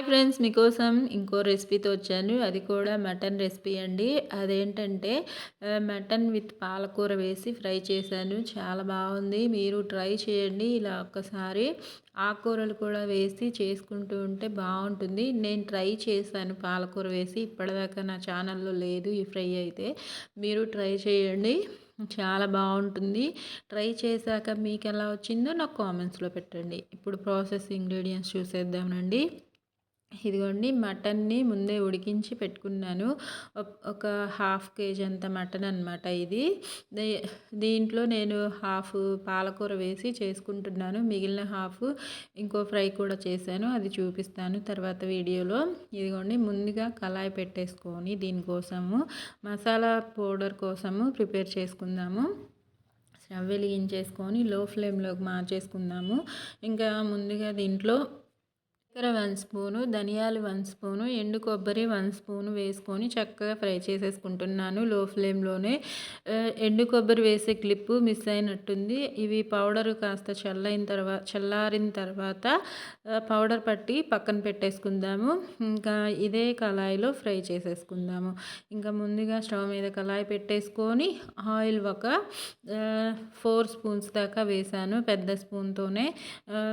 Hi friends మీకోసం ఇంకో రెసిపీతో వచ్చాను. అది కూడా మటన్ రెసిపీ అండి. అదేంటంటే మటన్ విత్ పాలకూర వేసి ఫ్రై చేశాను. చాలా బాగుంది. మీరు ట్రై చేయండి. ఇలా ఒక్కసారి ఆకుకూరలు కూడా వేసి చేసుకుంటూ ఉంటే బాగుంటుంది. నేను ట్రై చేశాను పాలకూర వేసి. ఇప్పటిదాకా నా ఛానల్లో లేదు ఈ ఫ్రై అయితే. మీరు ట్రై చేయండి. చాలా బాగుంటుంది. ట్రై చేశాక మీకు ఎలా వచ్చిందో నాకు కామెంట్స్లో పెట్టండి. ఇప్పుడు ప్రాసెస్ ఇంగ్రీడియంట్స్ చూసేద్దామండి ఇదిగోండి మటన్ని ముందే ఉడికించి పెట్టుకున్నాను. ఒక హాఫ్ కేజీ అంత మటన్ అనమాట ఇది. దీంట్లో నేను హాఫ్ పాలకూర వేసి చేసుకుంటున్నాను. మిగిలిన హాఫ్ ఇంకో ఫ్రై కూడా చేశాను. అది చూపిస్తాను తర్వాత వీడియోలో. ఇదిగోండి ముందుగా కళాయి పెట్టేసుకొని దీనికోసము మసాలా పౌడర్ కోసము ప్రిపేర్ చేసుకుందాము. స్టవ్ వెలిగించేసుకొని లో ఫ్లేమ్లోకి మార్చేసుకుందాము. ఇంకా ముందుగా దీంట్లో చక్కెర వన్ స్పూను ధనియాలు వన్ స్పూను ఎండు కొబ్బరి వన్ స్పూను వేసుకొని చక్కగా ఫ్రై చేసేసుకుంటున్నాను లో ఫ్లేమ్లోనే. ఎండు కొబ్బరి వేసే క్లిప్పు మిస్ అయినట్టుంది. ఇవి పౌడర్ కాస్త చల్లైన తర్వాత చల్లారిన తర్వాత పౌడర్ పట్టి పక్కన పెట్టేసుకుందాము. ఇంకా ఇదే కళాయిలో ఫ్రై చేసేసుకుందాము. ఇంకా ముందుగా స్టవ్ మీద కళాయి పెట్టేసుకొని ఆయిల్ ఒక ఫోర్ స్పూన్స్ దాకా వేసాను పెద్ద స్పూన్తోనే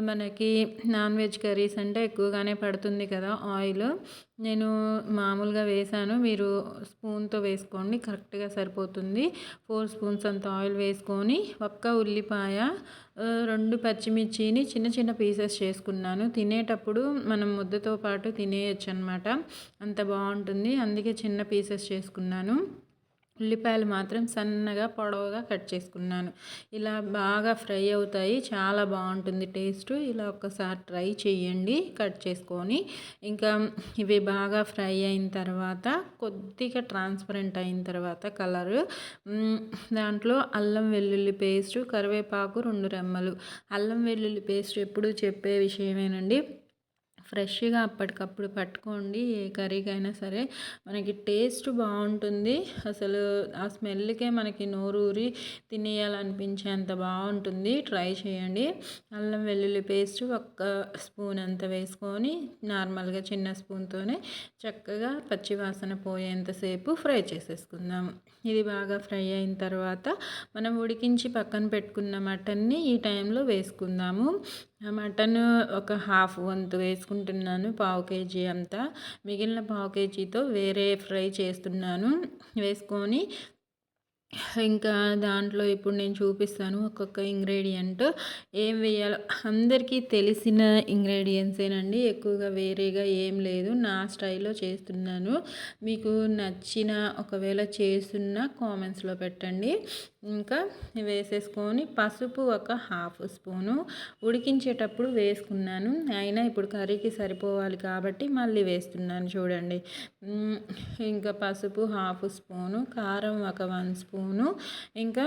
మనకి నాన్ వెజ్ కర్రీస్ అంటే ఎక్కువగానే పడుతుంది కదా ఆయిల్. నేను మామూలుగా వేసాను. మీరు స్పూన్తో వేసుకోండి. కరెక్ట్గా సరిపోతుంది. ఫోర్ స్పూన్స్ అంత ఆయిల్ వేసుకొని ఒక్క ఉల్లిపాయ రెండు పచ్చిమిర్చిని చిన్న చిన్న పీసెస్ చేసుకున్నాను. తినేటప్పుడు మనం ముద్దతో పాటు తినేయచ్చు అనమాట అంత బాగుంటుంది. అందుకే చిన్న పీసెస్ చేసుకున్నాను. ఉల్లిపాయలు మాత్రం సన్నగా పొడవుగా కట్ చేసుకున్నాను. ఇలా బాగా ఫ్రై అవుతాయి. చాలా బాగుంటుంది టేస్ట్. ఇలా ఒక్కసారి ట్రై చేయండి కట్ చేసుకొని. ఇంకా ఇవి బాగా ఫ్రై అయిన తర్వాత కొద్దిగా ట్రాన్స్పరెంట్ అయిన తర్వాత కలర్. దాంట్లో అల్లం వెల్లుల్లి పేస్ట్ కరివేపాకు రెండు రెమ్మలు. అల్లం వెల్లుల్లి పేస్ట్ ఎప్పుడు చెప్పే విషయమేనండి. ఫ్రెష్గా అప్పటికప్పుడు పట్టుకోండి ఏ కర్రీకైనా సరే. మనకి టేస్ట్ బాగుంటుంది. అసలు ఆ స్మెల్కే మనకి నోరూరి తినేయాలనిపించేంత బాగుంటుంది. ట్రై చేయండి. అల్లం వెల్లుల్లి పేస్ట్ ఒక్క స్పూన్ అంత వేసుకొని నార్మల్గా చిన్న స్పూన్తోనే చక్కగా పచ్చివాసన పోయేంతసేపు ఫ్రై చేసేసుకుందాము ఇది బాగా ఫ్రై అయిన తర్వాత మనం ఉడికించి పక్కన పెట్టుకున్న మటన్ని ఈ టైంలో వేసుకుందాము. మటన్ ఒక హాఫ్ వంతు వేసుకుంటున్నాను పావు కేజీ అంతా. మిగిలిన పావు కేజీతో వేరే ఫ్రై చేస్తున్నాను. వేసుకొని ఇంకా దాంట్లో ఇప్పుడు నేను చూపిస్తాను ఒక్కొక్క ఇంగ్రీడియంట్. ఏం వేయాలో అందరికీ తెలిసిన ఇంగ్రీడియంట్సేనండి. ఎక్కువగా వేరేగా ఏం లేదు. నా స్టైల్లో చేస్తున్నాను. మీకు నచ్చిన ఒకవేళ చేస్తున్న కామెంట్స్లో పెట్టండి. ఇంకా వేసేసుకొని పసుపు ఒక హాఫ్ స్పూను ఉడికించేటప్పుడు వేసుకున్నాను. అయినా ఇప్పుడు కర్రీకి సరిపోవాలి కాబట్టి మళ్ళీ వేస్తున్నాను చూడండి. ఇంకా పసుపు హాఫ్ స్పూను కారం ఒక వన్ స్పూన్ ఇంకా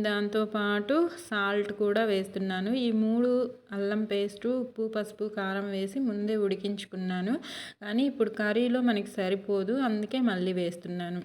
దాంతోపాటు సాల్ట్ కూడా వేస్తున్నాను. ఈ మూడు అల్లం పేస్టు ఉప్పు పసుపు కారం వేసి ముందే ఉడికించుకున్నాను. కానీ ఇప్పుడు కర్రీలో మనకి సరిపోదు అందుకే మళ్ళీ వేస్తున్నాను.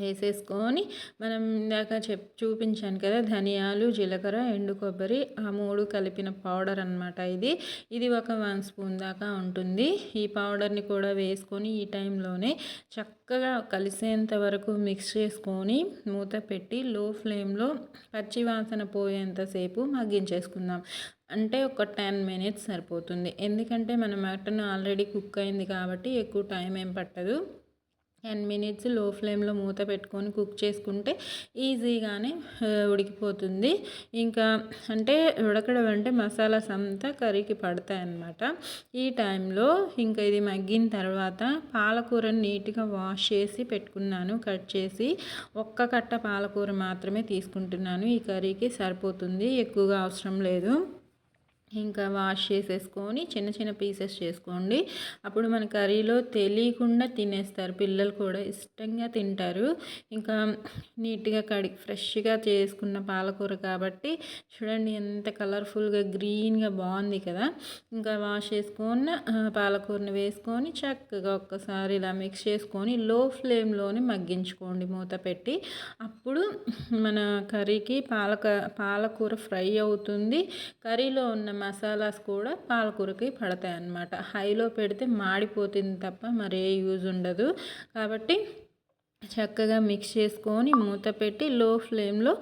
వేసేసుకొని మనం ఇందాక చెప్ చూపించాను కదా ధనియాలు జీలకర్ర ఎండు కొబ్బరి ఆ మూడు కలిపిన పౌడర్ అనమాట ఇది. ఇది ఒక వన్ స్పూన్ దాకా ఉంటుంది. ఈ పౌడర్ని కూడా వేసుకొని ఈ టైంలోనే చక్కగా కలిసేంత వరకు మిక్స్ చేసుకొని మూత పెట్టి లో ఫ్లేమ్లో పచ్చివాసన పోయేంతసేపు మగ్గించేసుకుందాం. అంటే ఒక టెన్ మినిట్స్ సరిపోతుంది. ఎందుకంటే మన మటన్ ఆల్రెడీ కుక్ అయింది కాబట్టి ఎక్కువ టైం ఏం పట్టదు. టెన్ మినిట్స్లో ఫ్లేమ్లో మూత పెట్టుకొని కుక్ చేసుకుంటే ఈజీగానే ఉడికిపోతుంది. ఇంకా అంటే ఉడకడం అంటే మసాలాస్ అంతా కర్రీకి పడతాయి అన్నమాట ఈ టైంలో ఇంకా ఇది మగ్గిన తర్వాత పాలకూరని నీట్గా వాష్ చేసి పెట్టుకున్నాను. కట్ చేసి ఒక్క కట్ట పాలకూర మాత్రమే తీసుకుంటున్నాను. ఈ కర్రీకి సరిపోతుంది. ఎక్కువగా అవసరం లేదు. ఇంకా వాష్ చేసేసుకొని చిన్న చిన్న పీసెస్ చేసుకోండి. అప్పుడు మన కర్రీలో తెలియకుండా తినేస్తారు. పిల్లలు కూడా ఇష్టంగా తింటారు. ఇంకా నీట్గా కడి ఫ్రెష్గా చేసుకున్న పాలకూర కాబట్టి చూడండి ఎంత కలర్ఫుల్గా గ్రీన్గా బాగుంది కదా. ఇంకా వాష్ చేసుకున్న పాలకూరని వేసుకొని చక్కగా ఒక్కసారి ఇలా మిక్స్ చేసుకొని లో ఫ్లేమ్లోని మగ్గించుకోండి మూత పెట్టి. అప్పుడు మన కర్రీకి పాలక పాలకూర ఫ్రై అవుతుంది. కర్రీలో ఉన్న మసాలాస్ కూడా పాలకూరకి పడతాయి అన్నమాట. హైలో పెడితే మాడిపోతుంది తప్ప మరే యూజ్ ఉండదు. కాబట్టి చక్కగా మిక్స్ చేసుకొని మూత పెట్టి లో ఫ్లేమ్లో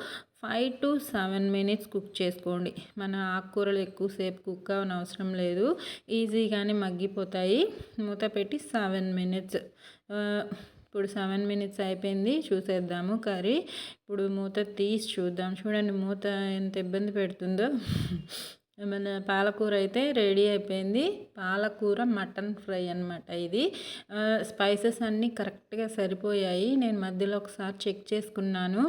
five to seven minutes cook చేసుకోండి. మన ఆకుకూరలు ఎక్కువసేపు కుక్ అవని అవసరం లేదు. ఈజీగానే మగ్గిపోతాయి. మూత పెట్టి సెవెన్ మినిట్స్ ఇప్పుడు సెవెన్ మినిట్స్ అయిపోయింది. చూసేద్దాము కర్రీ. ఇప్పుడు మూత తీసి చూద్దాం. చూడండి మూత ఎంత ఇబ్బంది పెడుతుందో. మన పాలకూర అయితే రెడీ అయిపోయింది. పాలకూర మటన్ ఫ్రై అనమాట ఇది. స్పైసెస్ అన్నీ కరెక్ట్గా సరిపోయాయి. నేను మధ్యలో ఒకసారి చెక్ చేసుకున్నాను.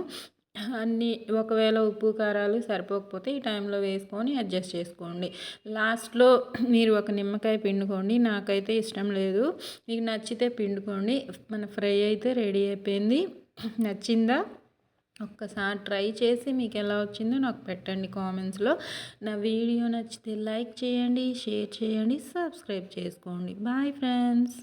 అన్నీ ఒకవేళ ఉప్పు కారాలు సరిపోకపోతే ఈ టైంలో వేసుకొని అడ్జస్ట్ చేసుకోండి. లాస్ట్లో మీరు ఒక నిమ్మకాయ పిండుకోండి. నాకైతే ఇష్టం లేదు. మీకు నచ్చితే పిండుకోండి. మన ఫ్రై అయితే రెడీ అయిపోయింది. నచ్చిందా? ఒక్కసారి ట్రై చేసి మీకు ఎలా వచ్చిందో నాకు పెట్టండి కామెంట్స్లో. నా వీడియో నచ్చితే లైక్ చేయండి షేర్ చేయండి సబ్స్క్రైబ్ చేసుకోండి. Bye friends.